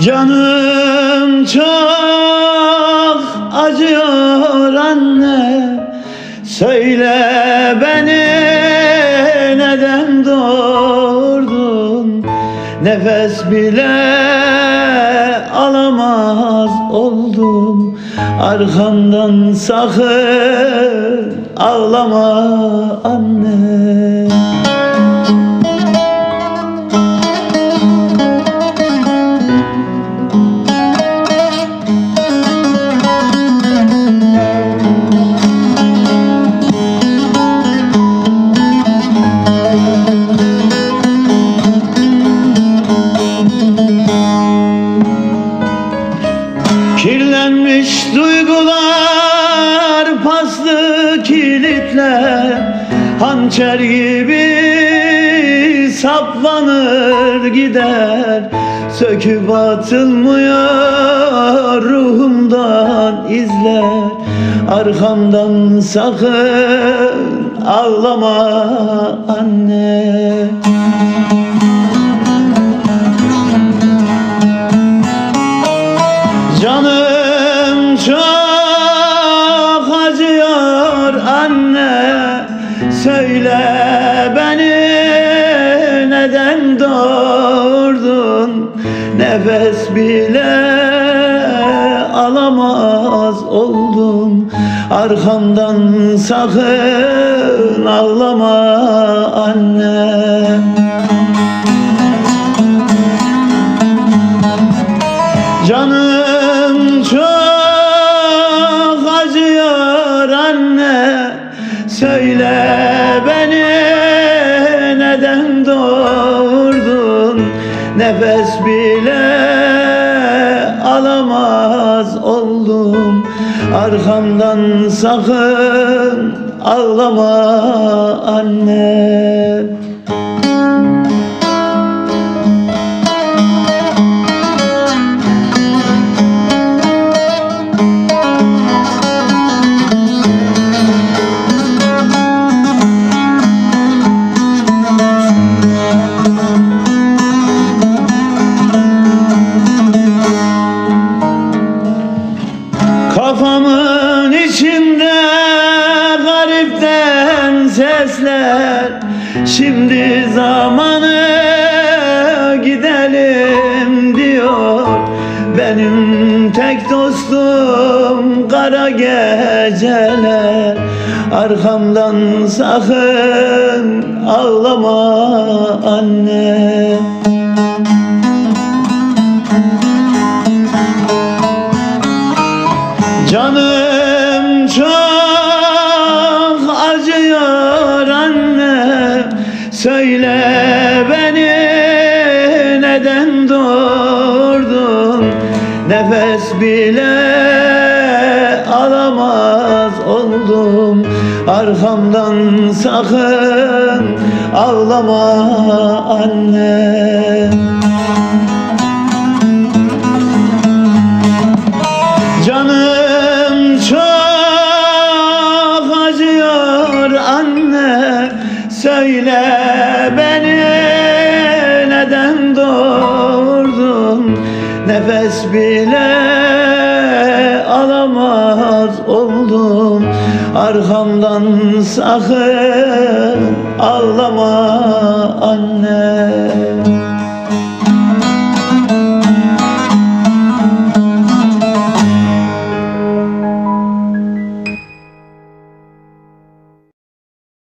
Canım çok acıyor anne. Söyle beni neden doğurdun? Nefes bile alamaz oldum. Arkamdan sakın ağlama anne Hançer gibi saplanır gider Söküp atılmıyor ruhumdan izler. Arkamdan sakın ağlama anne. Canım çok Söyle beni neden doğurdun? Nefes bile alamaz oldum. Arkamdan sakın ağlama anne Nefes bile alamaz oldum. Arkamdan sakın ağlama anne sesler Şimdi zamanı gidelim diyor. Benim tek dostum kara geceler. Arkamdan sakın ağlama anne. Canım doğurdun Nefes bile alamaz oldum. Arkamdan sakın ağlama anne. Canım çok acıyor anne. Söyle beni Nefes bile alamaz oldum. Arkamdan sakın ağlama anne